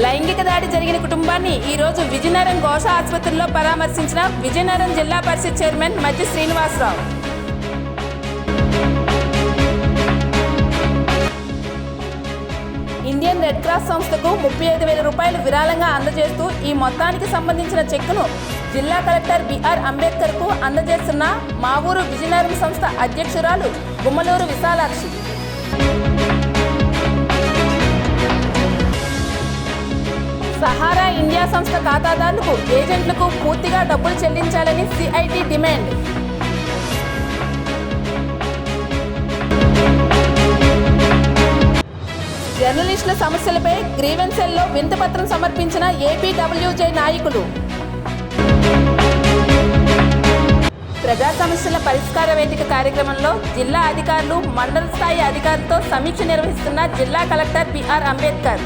లైంగిక దాడి జరిగిన కుటుంబాన్ని ఈ రోజు విజయనగరం ఘోష ఆసుపత్రిలో పరామర్శించిన విజయనగరం జిల్లా పరిషత్ చైర్మన్ మధ్య శ్రీనివాసరావు. ఇండియన్ రెడ్ క్రాస్ సంస్థకు ముప్పై ఐదు వేల రూపాయలు విరాళంగా అందజేస్తూ ఈ మొత్తానికి సంబంధించిన చెక్కును జిల్లా కలెక్టర్ బిఆర్ అంబేద్కర్కు అందజేస్తున్న మా ఊరు విజయనగరం సంస్థ అధ్యక్షురాలు గుమ్మలూరు విశాలాక్షి. సహారా ఇండియా సంస్థ ఖాతాదారులకు ఏజెంట్లకు పూర్తిగా డబ్బులు చెల్లించాలని సిఐటి డిమాండ్. జర్నలిస్టుల సమస్యలపై గ్రీవెన్సెల్లో వింతపత్రం సమర్పించిన ఏపీడబ్ల్యూజే నాయకులు. ప్రజా సమస్యల పరిష్కార వేదిక కార్యక్రమంలో జిల్లా అధికారులు మండల స్థాయి అధికారులతో సమీక్ష నిర్వహిస్తున్న జిల్లా కలెక్టర్ బిఆర్ అంబేద్కర్.